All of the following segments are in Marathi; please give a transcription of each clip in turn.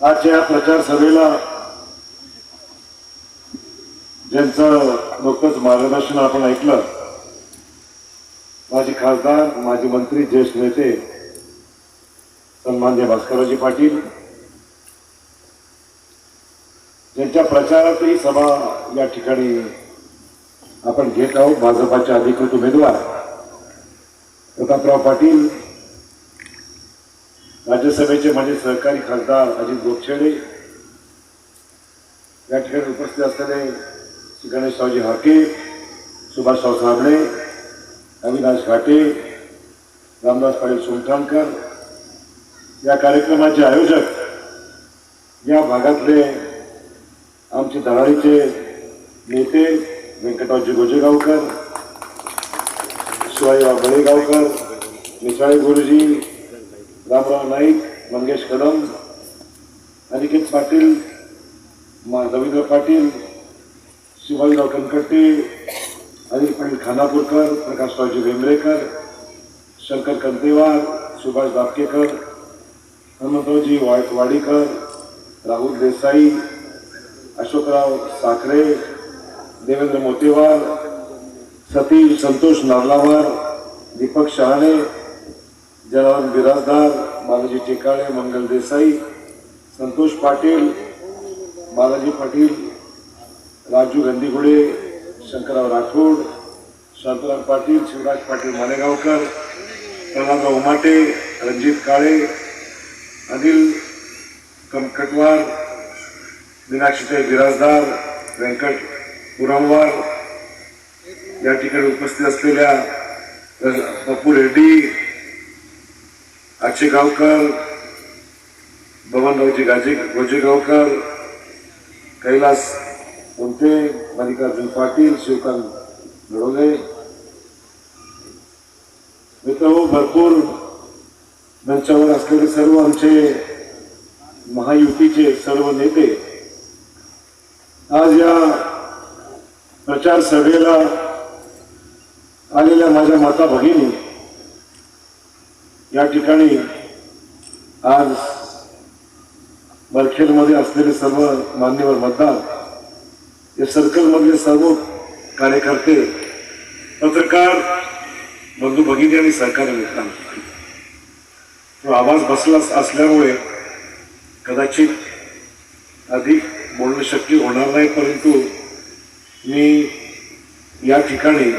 आजच्या या प्रचार सभेला ज्यांचं नुकतंच मार्गदर्शन आपण ऐकलं माजी खासदार माजी मंत्री ज्येष्ठ नेते सन्मान्य भास्कराजी पाटील ज्यांच्या प्रचारातही सभा या ठिकाणी आपण घेत आहोत. भाजपाचे अधिकृत उमेदवार प्रतापराव पाटील राज्यसभेचे माझे सहकारी खासदार अजित गोपछेडे या ठिकाणी उपस्थित असलेले श्री गणेशरावजी हाके सुभाषराव साबळे अविनाश घाटे रामदास पाटील सुमठाणकर या कार्यक्रमाचे आयोजक या भागातले आमचे धडाडीचे नेते व्यंकटरावजी गोजेगावकर शिवाजीराव बळेगावकर मिसाळे गुरुजी रामराव नाईक मंगेश कदम अनिकेत पाटील मा रवींद्र पाटील शिवाजीराव कनकट्टे अनिल पाटील खानापूरकर प्रकाशरावजी वेंबरेकर शंकर कंतेवार सुभाष दापकेकर हनुमंतरावजी वा वाडीकर राहुल देसाई अशोकराव साखरे देवेंद्र मोतेवार सतीश संतोष नारलावार दीपक शहाणे जनार्दन बिराजदार बालाजी टेकाळे मंगल देसाई संतोष पाटील बालाजी पाटील राजू गंदीगुडे शंकरराव राठोड शांतराम पाटील शिवराज पाटील मालेगावकर प्रल्हादराव उमाटे रणजित काळे अनिल कमकटवार मीनाक्षीताई बिराजदार व्यंकट पुरमवार या ठिकाणी उपस्थित असलेल्या पप्पू रेड्डी आचेगावकर बबनरावजी गाजे गोजेगावकर कैलास कोणते मल्लिकार्जुन पाटील शिवकांत घडवले मित्र भरपूर मंचावर असलेले सर्व आमचे महायुतीचे सर्व नेते आज या प्रचार सभेला आलेल्या माझ्या माता भगिनी या ठिकाणी आज बरखेडमध्ये असलेले सर्व मान्यवर मतदार या सर्कलमधले सर्व कार्यकर्ते पत्रकार बंधू भगिनी आणि सहकारी मित्रांनो तो आवाज बसला असल्यामुळे कदाचित अधिक बोलणं शक्य होणार नाही परंतु मी या ठिकाणी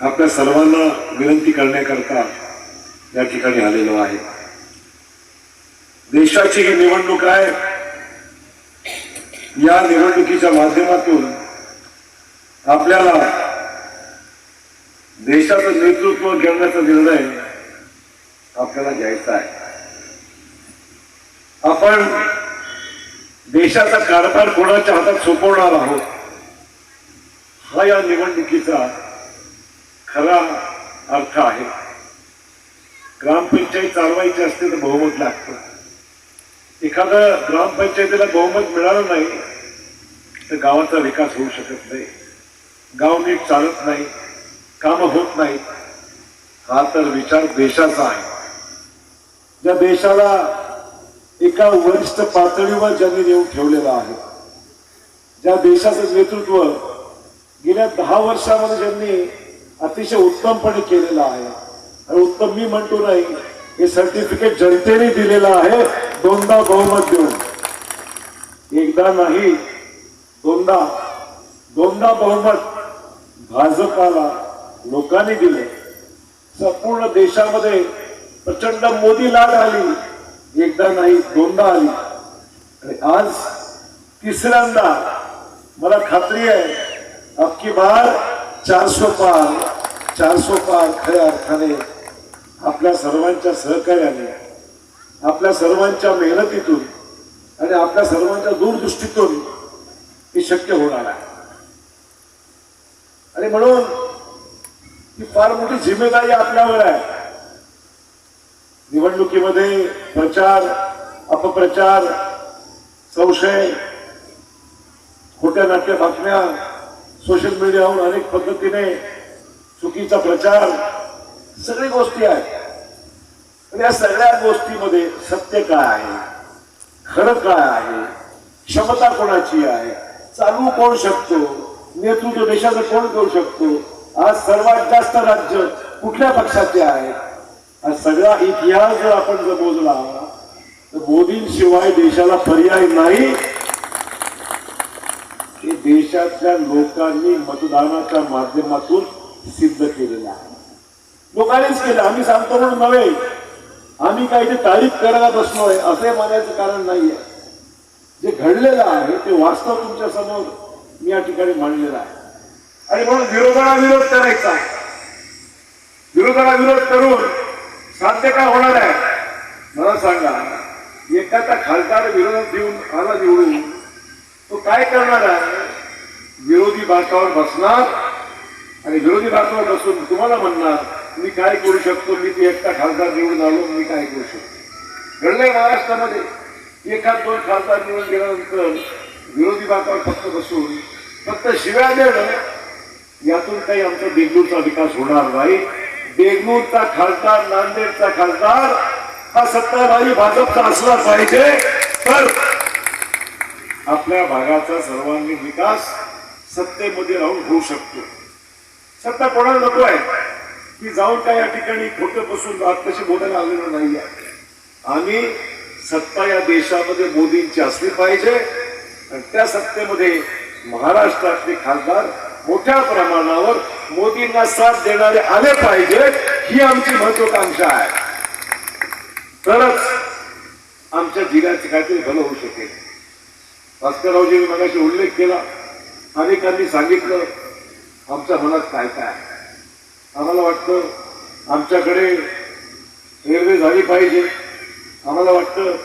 आपल्या सर्वांना विनंती करण्याकरता या ठिकाणी आलेलो आहे. देशाची ही निवडणूक आहे. या निवडणुकीच्या माध्यमातून आपल्याला देशाचं नेतृत्व घेण्याचा निर्णय आपल्याला घ्यायचा आहे. आपण देशाचा कारभार कोणाच्या हातात सोपवणार आहोत? हा या निवडणुकीचा खरा अर्थ आहे. ग्रामपंचायत चालवायची असते तर बहुमत लागतं. एखादं ग्रामपंचायतीला बहुमत मिळालं नाही तर गावाचा विकास होऊ शकत नाही. गाव नीट चालत नाही कामं होत नाहीत. हा तर विचार देशाचा आहे. ज्या देशाला एका वरिष्ठ पातळीवर ज्यांनी नेऊन ठेवलेला आहे ज्या देशाचं नेतृत्व गेल्या दहा वर्षामध्ये ज्यांनी अतिशय उत्तमपणे केलेलं आहे आणि उत्तम मी म्हणतो नाही हे सर्टिफिकेट जनतेने दिलेलं आहे दोनदा बहुमत देऊन. एकदा नाही दोनदा. दोनदा बहुमत भाजपाला लोकांनी दिले. संपूर्ण देशामध्ये प्रचंड मोदी लाट आली. एकदा नाही दोनदा आली. आणि आज तिसऱ्यांदा मला खात्री आहे अबकी बार चारसो पार चारसो पार खऱ्या अर्थाने आपल्या सर्वांच्या सहकार्याने आपल्या सर्वांच्या मेहनतीतून आणि आपल्या सर्वांच्या दूरदृष्टीतून हे शक्य होणार आहे. आणि म्हणून ही फार मोठी जिम्मेदारी आपल्यावर आहे. निवडणुकीमध्ये प्रचार अपप्रचार संशय खोट्या नाट्य बातम्या सोशल मीडियावर अनेक पद्धतीने चुकीचा प्रचार सगळी गोष्टी आहेत. पण या सगळ्या गोष्टीमध्ये सत्य काय आहे? खरं काय आहे? क्षमता कोणाची आहे? चालू कोण शकतो? नेतृत्व देशाचं कोण करू शकतो? आज सर्वात जास्त राज्य कुठल्या पक्षाचे आहेत हा सगळा इतिहास जर आपण जर मोजला तर मोदींशिवाय देशाला पर्याय नाही. हे देशातल्या लोकांनी मतदानाच्या माध्यमातून सिद्ध केलेलं आहे. लोकांनीच केलं. आम्ही सांगतो म्हणून नव्हे. आम्ही काही ते तारीफ करायला बसलोय असे म्हणायचं कारण नाहीये. जे घडलेलं आहे ते वास्तव तुमच्यासमोर मी या ठिकाणी मांडलेलं आहे. आणि म्हणून विरोधाला विरोध करायचा विरोधाला विरोध करून साध्य काय होणार आहे? मला सांगा. एखादा खासदार विरोधात देऊन आला निवडून तो काय करणार आहे? विरोधी बाकावर बसणार आणि विरोधी बाकावर बसून तुम्हाला म्हणणार मी काय करू शकतो? मी ते एकटा खासदार निवडून आलो मी काय करू शकतो? घडलंय महाराष्ट्रामध्ये. एखाद दोन खासदार निवडून गेल्यानंतर विरोधी बाकावर फक्त बसून फक्त शिव्या देणं यातून काही आमचा देगलूरचा विकास होणार नाही. देगलूरचा खासदार नांदेडचा खासदार हा सत्ताधारी भाजपचा असला पाहिजे. तर आपल्या भागाचा सर्वांगीण विकास सत्तेमध्ये राहून होऊ शकतो. सत्ता कोणाला नको आहे? की जाऊन काय या ठिकाणी खोटं बसून राहत तशी बोलायला आलेलं नाही आहे आम्ही सत्ता या देशामध्ये मोदींची असली पाहिजे आणि त्या सत्तेमध्ये महाराष्ट्रातले खासदार मोठ्या प्रमाणावर मोदींना साथ देणारे आले पाहिजे ही आमची महत्वाकांक्षा आहे. तरच आमच्या जिल्ह्याचे काहीतरी भलं होऊ शकेल. भास्कररावजींनी मगाशी उल्लेख केला अनेकांनी सांगितलं आमच्या मनात काय काय आहे. आम्हाला वाटतं आमच्याकडे रेल्वे झाली पाहिजे. आम्हाला वाटतं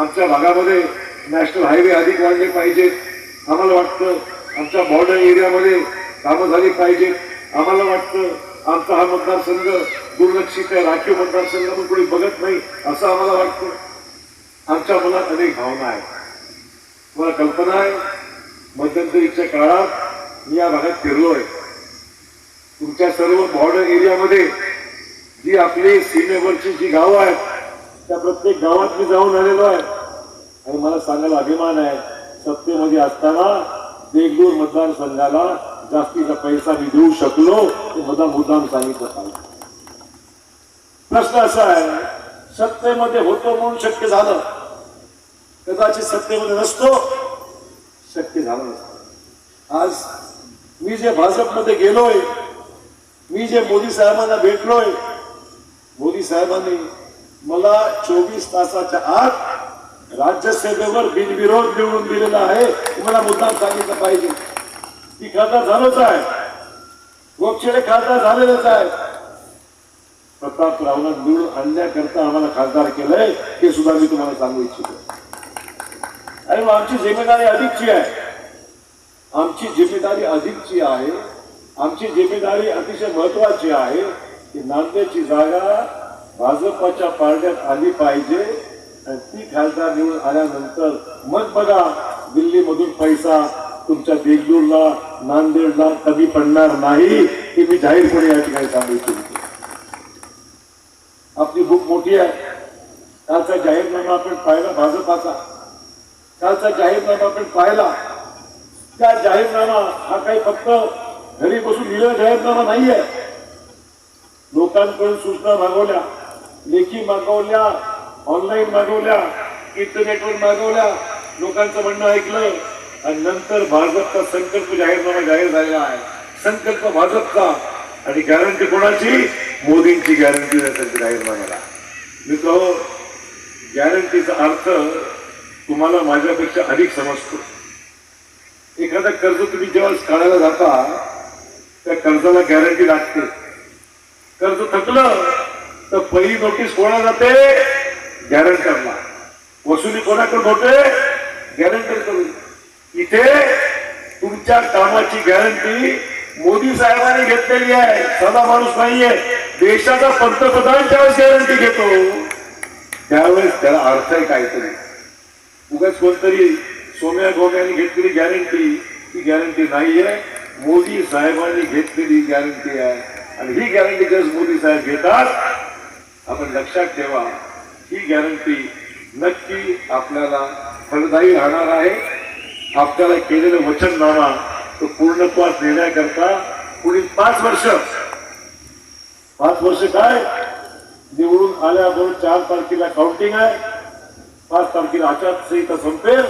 आमच्या भागामध्ये नॅशनल हायवे अधिक वाढले पाहिजेत आम्हाला वाटतं आमच्या बॉर्डर एरियामध्ये कामं झाली पाहिजेत आम्हाला वाटतं आमचा हा मतदारसंघ दुर्लक्षित आहे. राखीव मतदारसंघ म्हणून कोणी बघत नाही असं आम्हाला वाटतं. आमच्या मनात अनेक भावना आहेत. मला कल्पना आहे मध्यंतरीच्या काळात मी या भागात फिरलो आहे तुमच्या सर्व बॉर्डर एरियामध्ये जी आपली सीमेवरची जी गावं आहेत त्या प्रत्येक गावात मी जाऊन आलेलो आहे. आणि मला सांगायला अभिमान आहे सत्तेमध्ये असताना देगलूर मतदारसंघाला जास्तीचा पैसा मी देऊ शकलो ते मला मुद्दाम सांगितलं पाहिजे. प्रश्न असा आहे सत्तेमध्ये होतो म्हणून शक्य झालं. कदाचित सत्तेमध्ये नसतो शक्य झालं नसतं. आज मी जे भाजपमध्ये गेलोय मी जे मोदी साहेबांना भेटलोय मोदी साहेबांनी मला चोवीस तासाच्या आत राज्यसभेवर बिनविरोध निवडून दिलेला आहे तुम्हाला मुद्दाम सांगितलं पाहिजे. ती खासदार झालोच आहे. गोपछेडे खासदार झालेलंच आहे. प्रतापरावला निवडून आणण्याकरता आम्हाला खासदार केलंय हे सुद्धा मी तुम्हाला सांगू इच्छितो. आणि मग आमची जिम्मेदारी अधिकची आहे. आमची जिम्मेदारी अधिकची आहे. आमची जिम्मेदारी अतिशय महत्वाची आहे की नांदेडची जागा भाजपच्या पारड्यात आली पाहिजे आणि ती खासदार निवडून आल्यानंतर मग बघा दिल्लीमधून पैसा तुमच्या देगलूरला नांदेडला कमी पडणार नाही हे मी जाहीरपणे या ठिकाणी सांगितले आपली भूक मोठी आहे. कालचा जाहीरनामा आपण पाहिला भाजपाचा. कालचा जाहीरनामा आपण पाहिला. त्या जाहीरनामा हा काही फक्त घरी बसून लिहिलेला जाहीरनामा नाहीये. लोकांकडून सूचना मागवल्या लेखी मागवल्या ऑनलाईन मागवल्या इंटरनेटवर मागवल्या. लोकांचं म्हणणं ऐकलं आणि नंतर भाजपचा संकल्प जाहीरनामा जाहीर झालेला आहे. संकल्प भाजपचा आणि गॅरंटी कोणाची? मोदींची गॅरंटी त्याच्या जाहीरनाम्याला मी तो गॅरंटीचा अर्थ तुम्हाला माझ्यापेक्षा अधिक समजतो. एखादं कर्ज तुम्ही जेव्हा काढायला जाता त्या कर्जाला गॅरंटी लागते. कर्ज थकलं तर पहिली नोटीस कोणा जाते? गॅरंटरला वसुली कोणाकडून होते? गॅरंटर करून इथे तुमच्या कामाची गॅरंटी मोदी साहेबांनी घेतलेली आहे. सदा माणूस नाहीये. देशाचा पंतप्रधान त्यावेळेस गॅरंटी घेतो त्यावेळेस त्याला अर्थ आहे काहीतरी. उगाच कोणतरी सोम्या गोम्याने घेतलेली गॅरंटी ती गॅरंटी नाहीये. मोदी साहेबांनी घेतलेली गॅरंटी आहे. आणि ही गॅरंटी जर मोदी साहेब घेतात आपण लक्षात ठेवा ही गॅरंटी नक्की आपल्याला फलदायी राहणार आहे. आपल्याला केलेलं वचननामा तो पूर्णत्वास नेण्याकरता पुढील पाच वर्ष पाच वर्ष काय? निवडून आल्याबरोबर चार तारखेला काउंटिंग आहे. पाच तारखेला आचारसंहिता संपेल.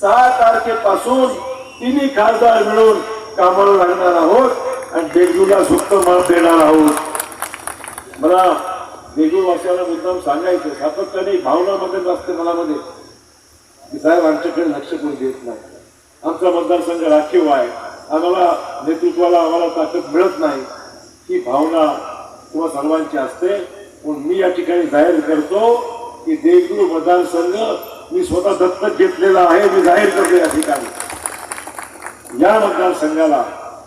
सहा तारखेपासून तिन्ही खासदार मिळून कामाला लागणार आहोत आणि देगलूला सुप्त मान देणार आहोत. मला देगलूर वासियाला मुद्दाम सांगायचं सातत्याने भावनामध्ये असते मनामध्ये. की साहेब आमच्याकडे लक्ष कोणी देत नाही. आमचा मतदारसंघ राखीव आहे. आम्हाला नेतृत्वाला आम्हाला ताकद मिळत नाही. ही भावना किंवा सर्वांची असते. पण मी या ठिकाणी जाहीर करतो की देगलूर मतदारसंघ मी स्वतः दत्तक घेतलेला आहे. मी जाहीर करतो या ठिकाणी. या मतदारसंघाला.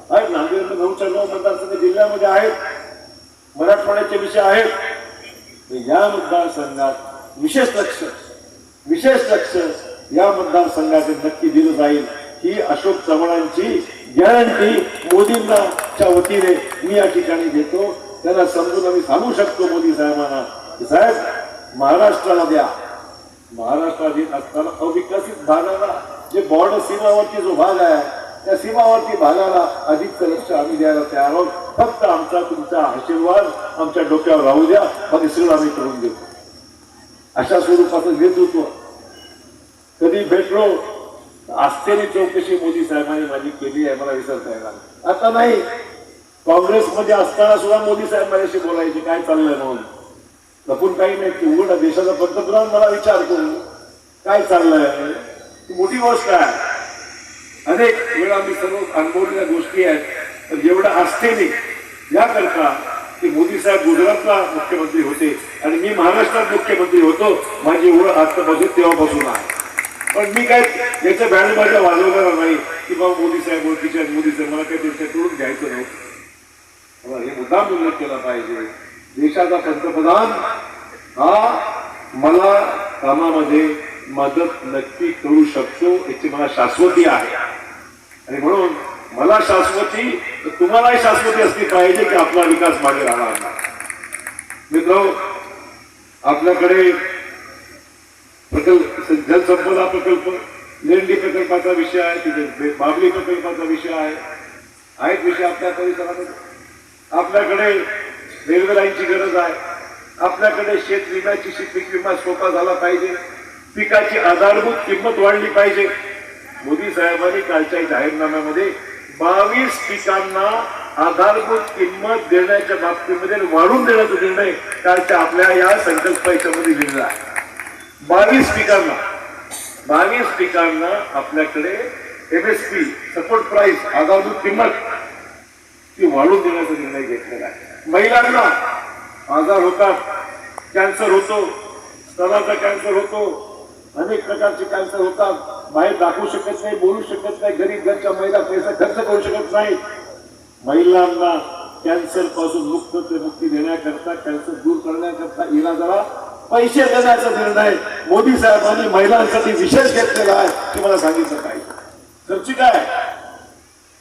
आहेत नांदेड नऊच्या नऊ मतदारसंघ जिल्ह्यामध्ये आहेत. मराठवाड्याचे विषय आहेत. या मतदारसंघात विशेष लक्ष विशेष लक्ष या मतदारसंघाचे नक्की दिलं जाईल. ही अशोक चव्हाणांची गॅरंटी मोदींनाच्या वतीने मी या ठिकाणी देतो. त्यांना समजून आम्ही सांगू शकतो मोदी साहेबांना की साहेब महाराष्ट्राला द्या. महाराष्ट्रात येत असताना अविकसित भागाला जे बॉर्डर सीमावरती जो भाग आहे त्या सीमावर्ती भागाला अधिकचं लक्ष आम्ही द्यायला तयार आहोत. फक्त आमचा तुमचा आशीर्वाद आमच्या डोक्यावर राहू द्या. बाकी सगळं आम्ही करून देऊ. अशा स्वरूपाचं नेतृत्व. कधी भेटलो आस्थेने चौकशी मोदी साहेबांनी माझी केली आहे मला विसरता येणार आता नाही. काँग्रेसमध्ये असताना सुद्धा मोदी साहेब माझ्याशी बोलायचे काय चाललंय म्हणून. लपून काही नाही की उघड देशाचा पंतप्रधान मला विचारतो. काय चाललंय? मोठी गोष्ट आहे. अनेक वेळा मी सर्व अनुभवलेल्या गोष्टी आहेत पण जेवढ्या आस्थेने याकरता की मोदी साहेब गुजरातला मुख्यमंत्री होते आणि मी महाराष्ट्रात मुख्यमंत्री होतो माझी ओळख आजपासून तेव्हापासून आहे. पण मी काय याच्या बँड माझ्या वाजवणार नाही की बाबा मोदी साहेब ओळखीचे आहेत मोदी साहेब मला काही त्यांच्याकडून घ्यायचं नव्हतं मला हे मुद्दाम उल्लेख केला पाहिजे. देशाचा पंतप्रधान हा मला कामामध्ये मदत नक्की करू शकतो याची मला शाश्वती आहे. आणि म्हणून मला शाश्वती तर तुम्हालाही शाश्वती असली पाहिजे की आपला विकास मागे राहणार नाही. मित्र आपल्याकडे प्रकल्प जलसंपदा प्रकल्प लेंडी प्रकल्पाचा विषय आहे तिथे बाबली प्रकल्पाचा विषय आहे. आहेत विषय आपल्या परिसरामध्ये. आपल्याकडे रेल्वे लाईनची गरज आहे. आपल्याकडे शेत विम्याची शे- पीक विमा सोपा झाला पाहिजे. पिकाची आधारभूत किंमत वाढली पाहिजे. मोदी साहेबांनी कालच्या जाहीरनाम्यामध्ये बावीस पिकांना आधारभूत किंमत देण्याच्या बाबतीमध्ये वाढून देण्याचा निर्णय कालच्या आपल्या या संकल्प याच्यामध्ये दिलेला आहे. बावीस पिकांना बावीस पिकांना आपल्याकडे एमएसपी सपोर्ट प्राइस आधारभूत किंमत ती वाढून देण्याचा निर्णय घेतलेला आहे. महिलांना आजार होतात कॅन्सर होतो स्तनाचा कॅन्सर होतो अनेक प्रकारचे कॅन्सर होतात. बाहेर दाखवू शकत नाही बोलू शकत नाही गरीब घरच्या महिला पैसा खर्च करू शकत नाही. महिलांना कॅन्सरपासून मुक्त ते मुक्ती देण्याकरता कॅन्सर दूर करण्याकरता इलाजाला पैसे देण्याचा निर्णय मोदी साहेबांनी महिलांसाठी विशेष घेतलेला आहे हे मला सांगितलं काय खर्ची काय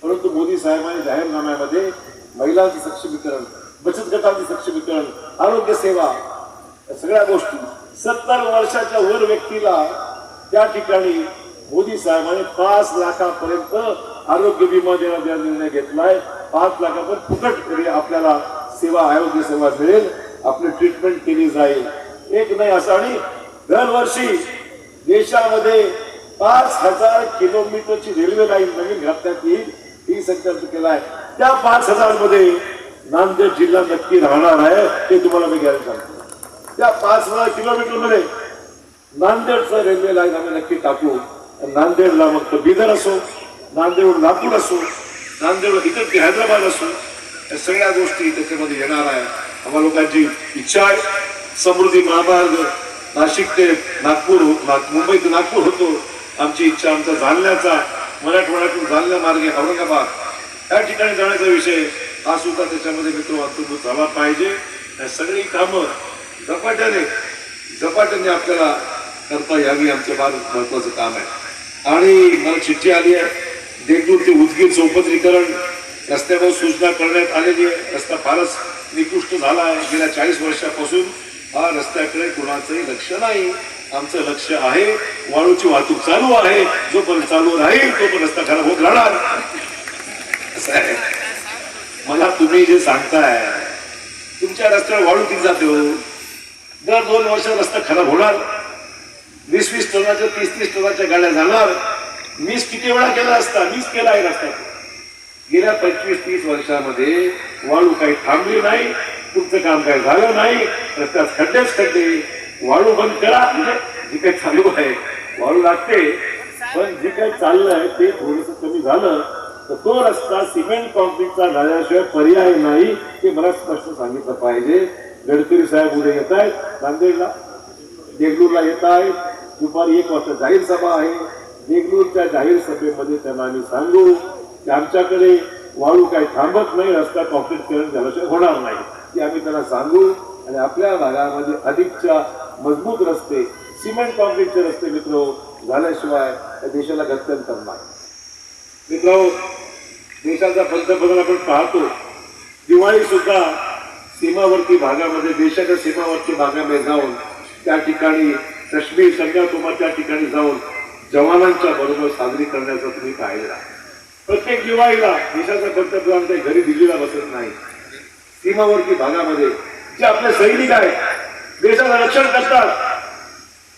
परंतु मोदी साहेबांनी जाहीरनाम्यामध्ये महिलांचं सक्षमीकरण बचत गटांचं सक्षमीकरण आरोग्य सेवा या सगळ्या गोष्टी सत्तर वर्षाच्या वर व्यक्तीला त्या ठिकाणी मोदी साहेबांनी पाच लाखापर्यंत आरोग्य विमा देण्याचा निर्णय घेतलाय. पाच लाखापर्यंत फुकट तरी आपल्याला सेवा आरोग्य सेवा मिळेल. आपली ट्रीटमेंट केली जाईल. एक नाही असं आणि दरवर्षी देशामध्ये पाच हजार किलोमीटरची रेल्वे लाईन नवीन घातल्यात येईल ही संकल्प केलाय. त्या पाच हजारमध्ये नांदेड जिल्हा नक्की राहणार आहे ते तुम्हाला मी गॅरंटी सांगतो त्या पाच हजार किलोमीटरमध्ये नांदेडचं रेल्वे लाईन आम्ही नक्की टाकू. नांदेडला मग तो बिदर असो नांदेड नागपूर असो नांदेड इतर ते हैदराबाद असो या सगळ्या गोष्टी त्याच्यामध्ये येणार आहे. आम्हा लोकांची इच्छा आहे. समृद्धी महामार्ग नाशिक ते नागपूर नाग- मुंबई ते नागपूर होतो. आमची इच्छा आमचा जालन्याचा मराठवाड्यातून जालन्या मार्गे औरंगाबाद. या ठिकाणी जाण्याचा विषय हा सुद्धा त्याच्यामध्ये मित्र अंतर्भूत झाला पाहिजे. या सगळी कामं झपाट्याने झपाट्याने आपल्याला करता यावी आमचं फार महत्वाचं काम आहे. आणि मला चिठ्ठी आली आहे देगलूर ते उदगीर चौपदरीकरण रस्त्यावर सूचना करण्यात आलेली आहे. रस्ता फारच निकृष्ट झाला आहे. गेल्या चाळीस वर्षापासून हा रस्त्याकडे कुणाचंही लक्ष नाही. आमचं लक्ष आहे वाळूची वाहतूक चालू आहे. जोपर्यंत चालू राहील तोपर्यंत रस्ता खराब होत राहणार. असं आहे. मला तुम्ही जे सांगताय तुमच्या रस्त्यावर वाळू किती जाते हो? दर दोन वर्षात रस्ता खराब होणार वीस वीस टनाच्या तीस तीस टनाच्या गाड्या जाणार मीच किती वेळा केला असता मीच केला आहे रस्ता. गेल्या पंचवीस तीस वर्षामध्ये वाळू काही थांबली नाही तुमचं काम काही झालं नाही रस्त्यात खड्डेच खड्डे. वाळू बंद करा म्हणजे जे काही चालू आहे वाळू लागते. पण जे काही चाललंय ते थोडस कमी झालं तर तो रस्ता सिमेंट कॉन्क्रीटचा झाल्याशिवाय पर्याय नाही हे मला स्पष्ट सांगितलं पाहिजे. गडकरी साहेब उद्या येत आहेत नांदेडला. देगलूरला येत आहेत. दुपारी एक वाजता जाहीर सभा आहे. देगलूरच्या जाहीर सभेमध्ये त्यांना आम्ही सांगू की आमच्याकडे वाळू काही थांबत नाही रस्ता कॉन्क्रीटकरण झाल्याशिवाय होणार नाही. ते आम्ही त्यांना सांगू आणि आपल्या भागामध्ये अधिकच्या मजबूत रस्ते सिमेंट कॉन्क्रीटचे रस्ते मित्र झाल्याशिवाय या देशाला गत्यंतर नाही. मित्र देशाचा पंतप्रधान आपण पाहतो. दिवाळी सुद्धा सीमावर्ती भागामध्ये देशाच्या सीमावर्ती भागामध्ये जाऊन त्या ठिकाणी काश्मीर कन्याकुमारीच्या ठिकाणी जाऊन जवानांच्या बरोबर साजरी करण्याचा तुम्ही पाहिला. प्रत्येक दिवाळीला देशाचा पंतप्रधान काही घरी दिल्लीला बसत नाही. सीमावर्ती भागामध्ये जे आपले सैनिक आहेत देशाचं रक्षण करतात.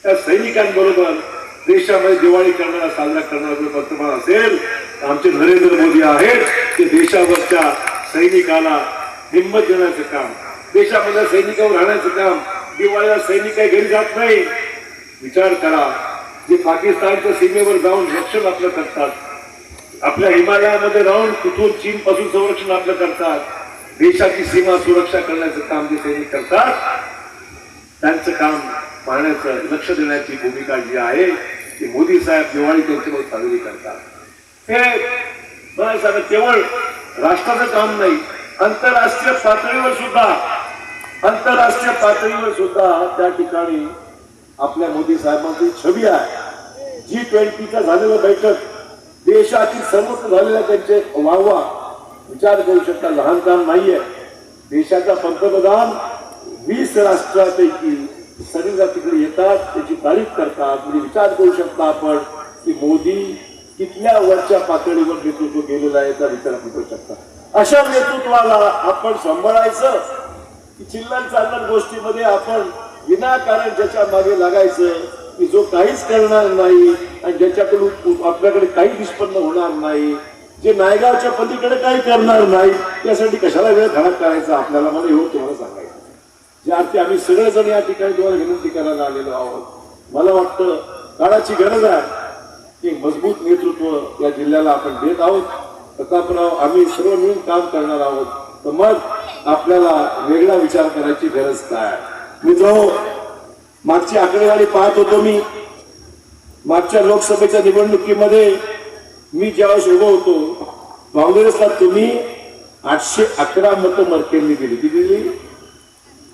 त्या सैनिकांबरोबर देशामध्ये दिवाळी करणारा साजरा करणारा जर पंतप्रधान असेल तर आमचे नरेंद्र मोदी आहेत ते देशावरच्या सैनिकाला हिंमत देण्याचं काम देशामध्ये सैनिकावर राहण्याचं काम दिवाळीला सैनिक काही घरी जात नाही. विचार करा जे पाकिस्तानच्या सीमेवर जाऊन रक्षण आपलं करतात आपल्या हिमालयामध्ये राहून तिथून चीन पासून संरक्षण आपलं करतात देशाची सीमा सुरक्षा करण्याचं काम जे सैनिक करतात त्यांचं काम पाहण्याचं लक्ष देण्याची भूमिका जी आहे ती मोदी साहेब दिवाळी त्यांच्यावर साजरी करतात. हे मला सांगा केवळ राष्ट्राचं काम नाही आंतरराष्ट्रीय पातळीवर सुद्धा आंतरराष्ट्रीय पातळीवर सुद्धा त्या ठिकाणी आपल्या मोदी साहेबांची छबी आहे. जी ट्वेंटीचा झालेलं बैठक देशातील सर्वत्र झालेल्या त्यांचे वाहवा विचार करू शकता लहान काम नाहीये. देशाचा पंतप्रधान वीस राष्ट्रापैकी सगळ्या तिकडे येतात त्याची तारीफ करतात. म्हणजे विचार करू शकता आपण की मोदी कितल्या वरच्या पातळीवर नेतृत्व केलेला आहे याचा विचार आपण करू शकता. अशा नेतृत्वाला आपण सांभाळायचं की चिल्लर चालणार गोष्टीमध्ये आपण विनाकारण ज्याच्या मागे लागायचं की जो काहीच करणार नाही आणि ज्याच्याकडून आपल्याकडे काही निष्पन्न होणार नाही जे नायगावच्या पलीकडे काही करणार नाही त्यासाठी कशाला वेळ खराब करायचा आपल्याला मला येऊन तुम्हाला सांगायचं ज्या अर्थी आम्ही सगळेजण या ठिकाणी तुम्हाला विनंती करायला आलेलो आहोत. मला वाटतं काळाची गरज आहे की मजबूत नेतृत्व या जिल्ह्याला आपण देत आहोत. प्रतापराव आम्ही सर्व मिळून काम करणार आहोत. तर मग आपल्याला वेगळा विचार करायची गरज काय? मी जो मागची आकडेवारी पाहत होतो मी. मागच्या लोकसभेच्या निवडणुकीमध्ये मी ज्यावेळेस उभं होतो काँग्रेसला तुम्ही आठशे अकरा मतं मरकेंनी दिली. किती दिली?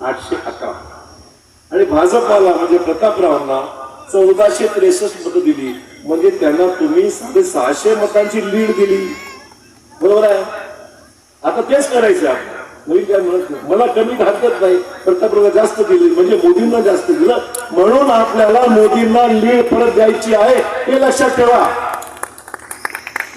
आठशे अकरा. आणि भाजपाला म्हणजे प्रतापरावांना चौदाशे त्रेसष्ट मतं दिली. म्हणजे त्यांना तुम्ही साडेसहाशे मतांची लीड दिली. बरोबर आहे? आता तेच करायचं आपण नवीन काय म्हणत नाही. मला कमी घातलंच नाही प्रतापराव जास्त दिली म्हणजे मोदींना जास्त दिलं म्हणून आपल्याला मोदींना लीड परत द्यायची आहे हे लक्षात ठेवा.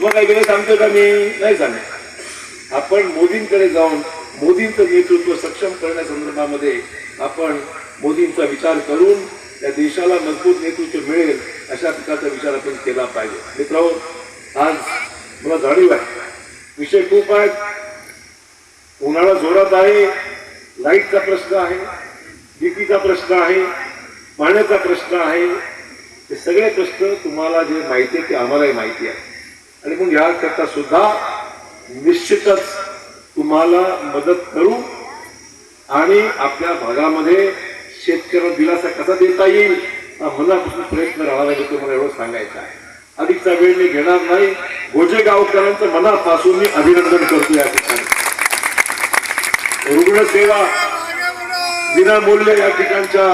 मग काही केलं सांगतो का मी? नाही सांगत. आपण मोदींकडे जाऊन मोदींचं नेतृत्व सक्षम करण्यासंदर्भामध्ये आपण मोदींचा विचार करून त्या देशाला मजबूत नेतृत्व मिळेल अशा प्रकारचा विचार आपण केला पाहिजे. मित्रांनो आज मला जाणीव आहे. विषय खूप आहेत. उन्हाळा जोरात आहे. लाईटचा प्रश्न आहे. बीपीचा प्रश्न आहे. पाण्याचा प्रश्न आहे. हे सगळे प्रश्न तुम्हाला जे माहिती आहे ते आम्हालाही माहिती आहे. आणि मग याकरता सुद्धा निश्चितच तुम्हाला मदत करू आणि आपल्या भागामध्ये शेतकऱ्यांना दिलासा कसा देता येईल हा मनापासून प्रयत्न राहणार आहे तुम्हाला एवढं सांगायचं आहे. अधिकचा वेळ मी घेणार नाही. गोजेगावकरांचं मनापासून मी अभिनंदन करतो या ठिकाणी. रुग्णसेवा विनामूल्य या ठिकाणच्या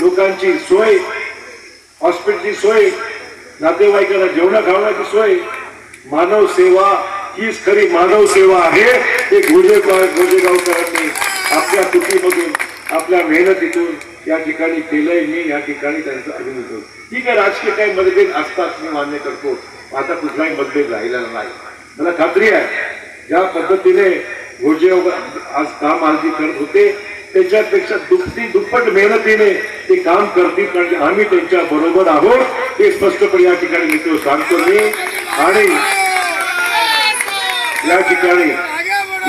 लोकांची सोय हॉस्पिटलची सोय नातेवाईकांना जेवणा खावण्याची सोय मानव सेवा हीच खरी मानव सेवा आहे. ते गोजेगाव गोजेगावकरांनी आपल्या कृतीमधून आपल्या मेहनतीतून या ठिकाणी केलंय. मी या ठिकाणी त्यांचं अभिनंदन करतो. ठीक आहे राजकीय काही मतभेद असतात मी मान्य करतो. आता कुठलाही मतभेद राहिलेला नाही. मला खात्री आहे ज्या पद्धतीने भोजे आज काम आधी करत होते त्याच्यापेक्षा दुपटी दुप्पट मेहनतीने ते काम करतील कारण आम्ही त्यांच्या बरोबर आहोत. हे स्पष्टपणे या ठिकाणी मित्र सांगतो मी. आणि या ठिकाणी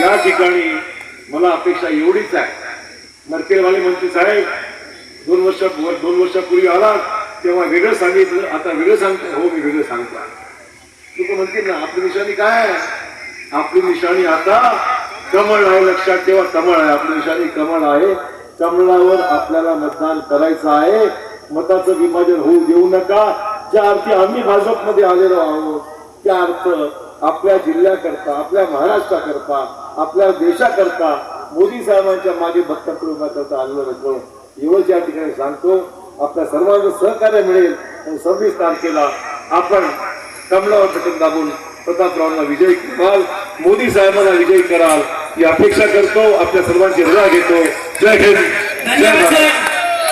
या ठिकाणी मला अपेक्षा एवढीच आहे. मर्केलवाले मंत्री साहेब दोन वर्षा दोन वर्षापूर्वी आला तेव्हा वेगळं सांगितलं आता वेगळं सांगतो हो मी वेगळं सांगतो. लोक म्हणतील ना आपली निशाणी काय आहे? आपली निशाणी आता कमळ आहे लक्षात ठेवा कमळ आहे. आपली निशाणी कमळ आहे. कमळावर आपल्याला मतदान करायचं आहे. मताचं विभाजन होऊ देऊ नका. ज्या अर्थी आम्ही भाजपमध्ये आलेलो आहोत त्या अर्थ आपल्या जिल्ह्याकरता आपल्या महाराष्ट्राकरता आपल्या देशाकरता मोदी साहेबांच्या मागे भक्तपुर उभा आलेलो नसलो एवढंच या ठिकाणी सांगतो. आपल्या सर्वांचं सहकार्य मिळेल आणि सव्वीस तारखेला आपण कमलावर बटन दाबून प्रतापरावांना विजयी कराल. मोदी साहेबांना विजयी कराल. ही अपेक्षा करतो. आपल्या सर्वांची रजा घेतो. जय हिंद. जय भारत.